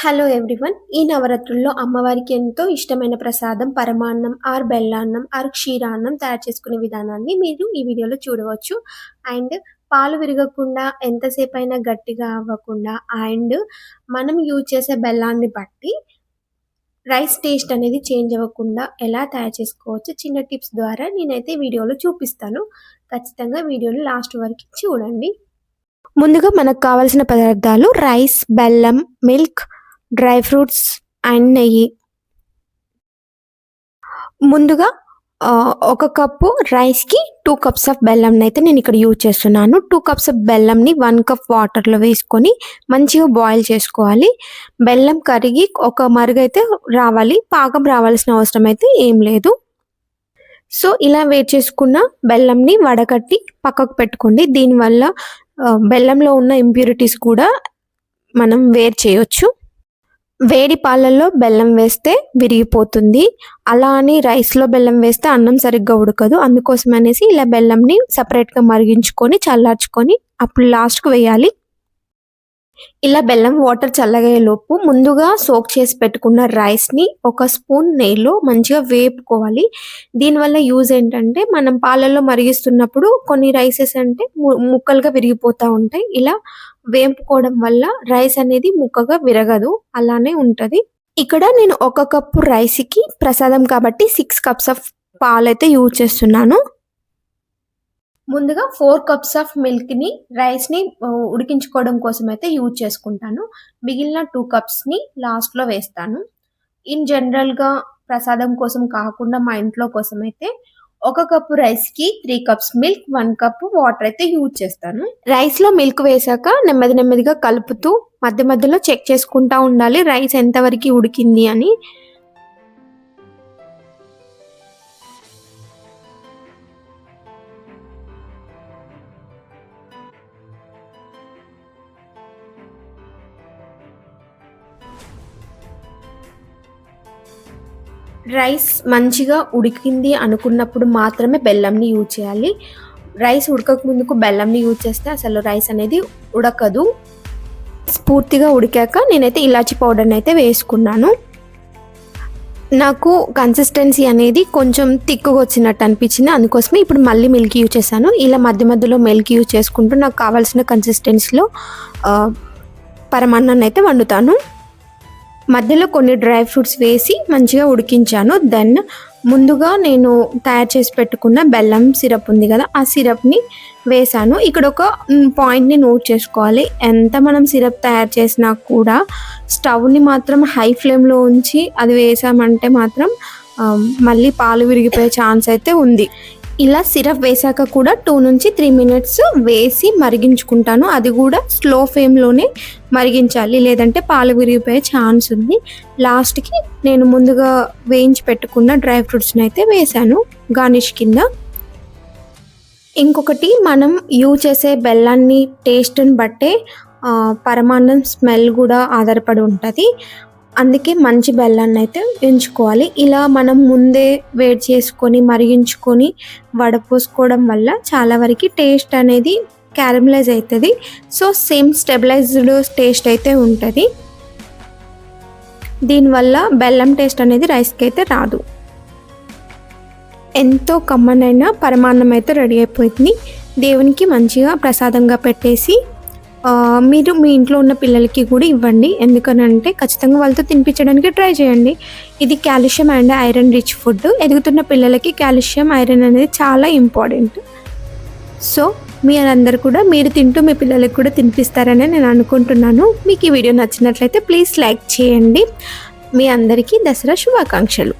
Hello everyone ఈ నవరాత్రుల్లో అమ్మవారికి ఎంతో ఇష్టమైన ప్రసాదం పరమాన్నం ఆర్ బెల్లాన్నం ఆర్ క్షీరాన్నం తయారు చేసుకునే విధానాన్ని మీరు ఈ వీడియోలో చూడవచ్చు. అండ్ పాలు విరగకుండా ఎంతసేపు అయినా గట్టిగా అవ్వకుండా అండ్ మనం యూజ్ చేసే బెల్లాన్ని బట్టి రైస్ టేస్ట్ అనేది చేంజ్ అవ్వకుండా ఎలా తయారు చేసుకోవచ్చు చిన్న టిప్స్ ద్వారా నేనైతే వీడియోలో చూపిస్తాను. ఖచ్చితంగా వీడియోని లాస్ట్ వరకు చూడండి. ముందుగా మనకు కావాల్సిన పదార్థాలు రైస్ బెల్లం మిల్క్ డ్రై ఫ్రూట్స్ అండ్ నెయ్యి. ముందుగా ఒక కప్పు రైస్కి టూ కప్స్ ఆఫ్ బెల్లంని అయితే నేను ఇక్కడ యూజ్ చేస్తున్నాను. టూ కప్స్ ఆఫ్ బెల్లంని వన్ కప్ వాటర్లో వేసుకొని మంచిగా బాయిల్ చేసుకోవాలి. బెల్లం కరిగి ఒక మరుగైతే రావాలి. పాకం రావాల్సిన అవసరం అయితే ఏం లేదు. సో ఇలా వేడి చేసుకున్న బెల్లంని వడకట్టి పక్కకు పెట్టుకోండి. దీనివల్ల బెల్లంలో ఉన్న ఇంప్యూరిటీస్ కూడా మనం వేరు చేయొచ్చు. వేడి పాలల్లో బెల్లం వేస్తే విరిగిపోతుంది. అలా అని రైస్లో బెల్లం వేస్తే అన్నం సరిగ్గా ఉడకదు. అందుకోసం అనేసి ఇలా బెల్లంని సపరేట్గా మరిగించుకొని చల్లార్చుకొని అప్పుడు లాస్ట్కి వేయాలి. ఇలా బెల్లం వాటర్ చల్లగయ్యేలోపు ముందుగా సోక్ చేసి పెట్టుకున్న రైస్ని ఒక స్పూన్ నెయ్యిలో మంచిగా వేపుకోవాలి. దీనివల్ల యూజ్ ఏంటంటే మనం పాలల్లో మరిగిస్తున్నప్పుడు కొన్ని రైసెస్ అంటే ముక్కలుగా విరిగిపోతూ ఉంటాయి. ఇలా వేపుకోవడం వల్ల రైస్ అనేది ముక్కగా విరగదు. అలానే ఉంటుంది. ఇక్కడ నేను ఒక కప్పు రైస్కి ప్రసాదం కాబట్టి సిక్స్ కప్స్ ఆఫ్ పాలు అయితే యూజ్ చేస్తున్నాను. ముందుగా ఫోర్ కప్స్ ఆఫ్ మిల్క్ని రైస్ని ఉడికించుకోవడం కోసం అయితే యూజ్ చేసుకుంటాను. మిగిలిన టూ కప్స్ని లాస్ట్లో వేస్తాను. ఇన్ జనరల్గా ప్రసాదం కోసం కాకుండా మా ఇంట్లో కోసం అయితే ఒక కప్పు రైస్కి three cups milk one cup water అయితే యూజ్ చేస్తాను. రైస్లో మిల్క్ వేసాక నెమ్మది నెమ్మదిగా కలుపుతూ మధ్య మధ్యలో చెక్ చేసుకుంటా ఉండాలి రైస్ ఎంతవరకు ఉడికింది అని. రైస్ మంచిగా ఉడికింది అనుకున్నప్పుడు మాత్రమే బెల్లంని యూజ్ చేయాలి. రైస్ ఉడకక ముందుకు బెల్లంని యూజ్ చేస్తే అసలు రైస్ అనేది ఉడకదు. పూర్తిగా ఉడికాక నేనైతే ఇలాచి పౌడర్ని అయితే వేసుకున్నాను. నాకు కన్సిస్టెన్సీ అనేది కొంచెం తిక్కుగా వచ్చినట్టు అనిపించింది. అందుకోసమే ఇప్పుడు మళ్ళీ మిల్క్ యూజ్ చేశాను. ఇలా మధ్య మధ్యలో మిల్క్ యూజ్ చేసుకుంటూ నాకు కావాల్సిన కన్సిస్టెన్సీలో పరమాన్నాన్ని అయితే వండుతాను. మధ్యలో కొన్ని డ్రై ఫ్రూట్స్ వేసి మంచిగా ఉడికించాను. దెన్ ముందుగా నేను తయారు చేసి పెట్టుకున్న బెల్లం సిరప్ ఉంది కదా ఆ సిరప్ని వేసాను. ఇక్కడ ఒక పాయింట్ని నోట్ చేసుకోవాలి. ఎంత మనం సిరప్ తయారు చేసినా కూడా స్టవ్ని మాత్రం హై ఫ్లేమ్లో ఉంచి అది వేసామంటే మాత్రం మళ్ళీ పాలు విరిగిపోయే ఛాన్స్ అయితే ఉంది. ఇలా సిరప్ వేసాక కూడా టూ నుంచి త్రీ మినిట్స్ వేసి మరిగించుకుంటాను. అది కూడా స్లో ఫ్లేమ్లోనే మరిగించాలి. లేదంటే పాలు విరిగిపోయే ఛాన్స్ ఉంది. లాస్ట్కి నేను ముందుగా వేయించి పెట్టుకున్న డ్రై ఫ్రూట్స్ని అయితే వేసాను గార్నిష్ కింద. ఇంకొకటి మనం యూజ్ చేసే బెల్లాన్ని టేస్ట్ని బట్టే పరమాన్నం స్మెల్ కూడా ఆధారపడి ఉంటుంది. అందుకే మంచి బెల్లాన్ని అయితే ఎంచుకోవాలి. ఇలా మనం ముందే వేడి చేసుకొని మరిగించుకొని వడపోసుకోవడం వల్ల చాలా వరకు టేస్ట్ అనేది క్యారమలైజ్ అవుతుంది. సో సేమ్ స్టెబిలైజ్డ్ టేస్ట్ అయితే ఉంటుంది. దీనివల్ల బెల్లం టేస్ట్ అనేది రైస్కి అయితే రాదు. ఎంతో కమ్మనైన పరమాన్నం అయితే రెడీ అయిపోయింది. దేవునికి మంచిగా ప్రసాదంగా పెట్టేసి మీరు మీ ఇంట్లో ఉన్న పిల్లలకి కూడా ఇవ్వండి. ఎందుకనంటే ఖచ్చితంగా వాళ్ళతో తినిపించడానికి ట్రై చేయండి. ఇది calcium and iron rich food. ఎదుగుతున్న పిల్లలకి కాల్షియం ఐరన్ అనేది చాలా ఇంపార్టెంట్. సో మీ అందరు కూడా మీరు తింటూ మీ పిల్లలకి కూడా తినిపిస్తారని నేను అనుకుంటున్నాను. మీకు ఈ వీడియో నచ్చినట్లయితే ప్లీజ్ లైక్ చేయండి. మీ అందరికీ దసరా శుభాకాంక్షలు.